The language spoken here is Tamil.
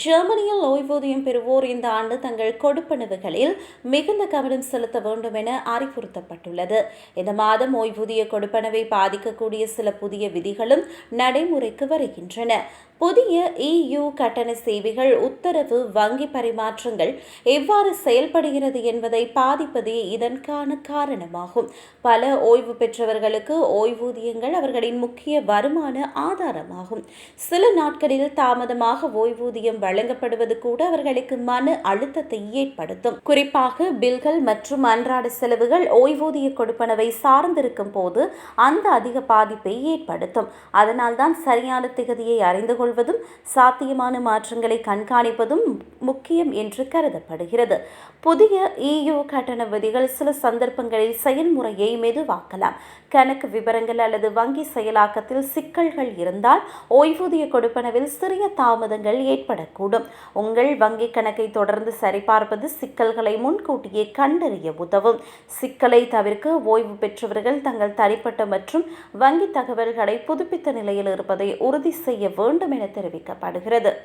ஜெர்மனியில் ஓய்வூதியம் பெறுவோர் இந்த ஆண்டு தங்கள் கொடுப்பனவுகளில் மிகுந்த கவனம் செலுத்த வேண்டும் என அறிவுறுத்தப்பட்டுள்ளது. இந்த மாதம் ஓய்வூதிய கொடுப்பனவை பாதிக்கக்கூடிய சில புதிய விதிகளும் நடைமுறைக்கு வருகின்றன. புதிய இயு கட்டண சேவைகள் உத்தரவு வங்கி பரிமாற்றங்கள் எவ்வாறு செயல்படுகிறது என்பதை பாதிப்பதே இதற்கான காரணமாகும். பல ஓய்வு பெற்றவர்களுக்கு ஓய்வூதியங்கள் அவர்களின் முக்கிய வருமான ஆதாரமாகும். சில நாட்களில் தாமதமாக ஓய்வூதியம் வழங்கப்படுவது கூட அவர்களுக்கு மன அழுத்தத்தை ஏற்படுத்தும். குறிப்பாக பில்கள் மற்றும் அன்றாட செலவுகள் ஓய்வூதிய கொடுப்பனவை சார்ந்திருக்கும் போது அந்த அதிக பாதிப்பை ஏற்படுத்தும். அதனால்தான் சரியான திகதியை அறிந்து கொள்வதும் சாத்தியமான மாற்றங்களை கண்காணிப்பதும் முக்கியம் என்று கருதப்படுகிறது. புதிய இயு கட்டண விதிகள் சில சந்தர்ப்பங்களில் செயல்முறையை மெதுவாக்கலாம். கணக்கு விவரங்கள் அல்லது வங்கி செயலாக்கத்தில் சிக்கல்கள் இருந்தால் ஓய்வூதிய கொடுப்பனவில் சிறிய தாமதங்கள் ஏற்படக்கூடும். உங்கள் வங்கி கணக்கை தொடர்ந்து சரிபார்ப்பது சிக்கல்களை முன்கூட்டியே கண்டறிய உதவும். சிக்கலை தவிர்க்க ஓய்வு பெற்றவர்கள் தங்கள் தனிப்பட்ட மற்றும் வங்கி தகவல்களை புதுப்பித்த நிலையில் இருப்பதை உறுதி செய்ய வேண்டும் என தெரிவிக்கப்படுகிறது.